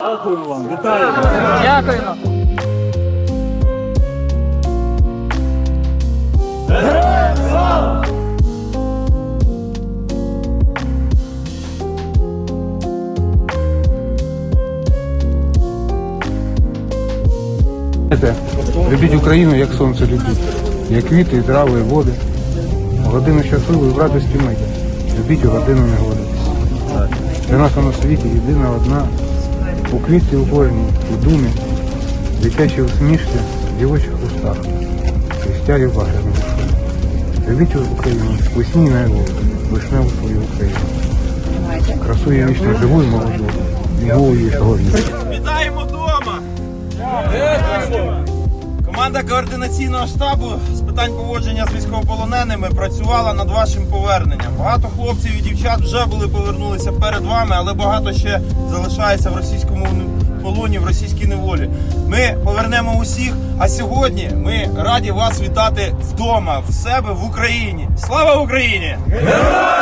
Дякую вам, вітаю. Дякуємо. Знаєте, Любіть Україну, як сонце любіть, як квіти, і трави, і води. Годину щасливої в радості миті. Любіть у годину негоди. Для нас на світі єдина одна. У квітці у кожній, у думі, дитячі усмішки, дівочих устах, і стяги в багряному шумі. Любіть Україну, весні найву, вишневу свою Україну. Красу її вічно живу і молоду, і голову її сьогодні. Вітаємо вдома! Команда координаційного штабу з питань поводження з військовополоненими працювала над вашим поверненням. Багато хлопців і дівчат вже були повернулися перед вами, але багато ще залишається в російському полоні, в російській неволі. Ми повернемо усіх. А сьогодні ми раді вас вітати вдома, в себе в Україні. Слава Україні! Героям!